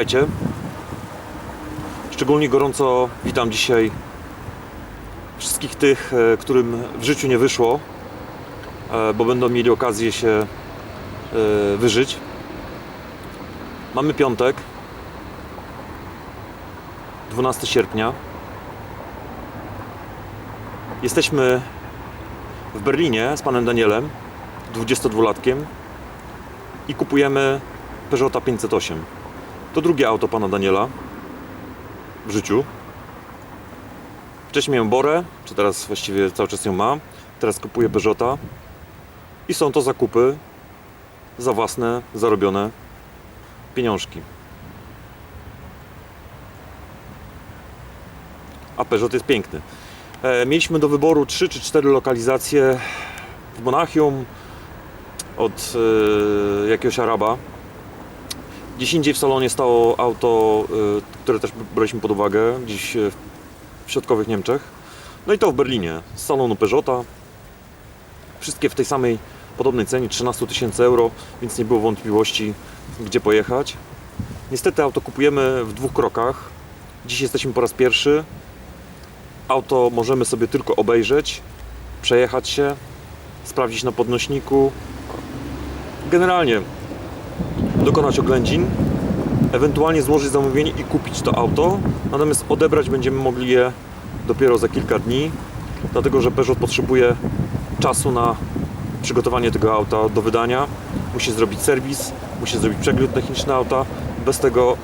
Witajcie. Szczególnie gorąco witam dzisiaj wszystkich tych, e, którym w życiu nie wyszło, e, bo będą mieli okazję się e, wyżyć. Mamy piątek, 12 sierpnia. Jesteśmy w Berlinie z panem Danielem, 22-latkiem i kupujemy Peugeota 508. To drugie auto pana Daniela w życiu. Wcześniej miałem Borę, czy teraz właściwie cały czas ją mam. Teraz kupuję Peugeota. I są to zakupy za własne, zarobione pieniążki. A Peugeot jest piękny. E, mieliśmy do wyboru 3 czy 4 lokalizacje w Monachium od e, jakiegoś Araba. Gdzieś indziej w salonie stało auto, y, które też braliśmy pod uwagę, gdzieś y, w środkowych Niemczech. No i to w Berlinie, z salonu Peugeota. Wszystkie w tej samej podobnej cenie, 13 tysięcy euro, więc nie było wątpliwości, gdzie pojechać. Niestety auto kupujemy w dwóch krokach. Dziś jesteśmy po raz pierwszy. Auto możemy sobie tylko obejrzeć, przejechać się, sprawdzić na podnośniku. Generalnie dokonać oględzin, ewentualnie złożyć zamówienie i kupić to auto. Natomiast odebrać będziemy mogli je dopiero za kilka dni, dlatego że Peugeot potrzebuje czasu na przygotowanie tego auta do wydania. Musi zrobić serwis, musi zrobić przegląd techniczny auta. Bez tego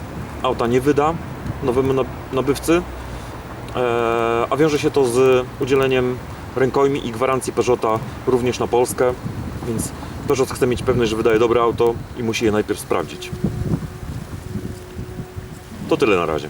auta nie wyda nowemu nab- nabywcy. Eee, a wiąże się to z udzieleniem rękojmi i gwarancji Peugeota również na Polskę, więc Peugeot chce mieć pewność, że wydaje dobre auto i musi je najpierw sprawdzić. To tyle na razie.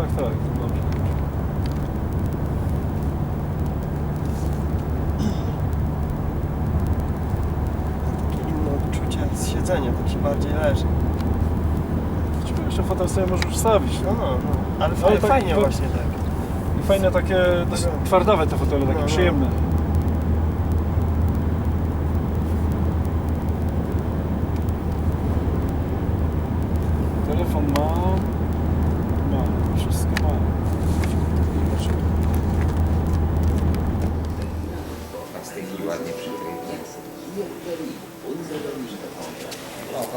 Tak, tak. Dobrze. Takie inne odczucie z siedzenia, tak się bardziej leży. Ciekawe, Jeszcze fotel sobie możesz wstawić. No, no, no. Ale Ale fajnie, tak- fajnie to- właśnie tak. I fajne takie, No. twardawe te fotele, takie No, no. przyjemne.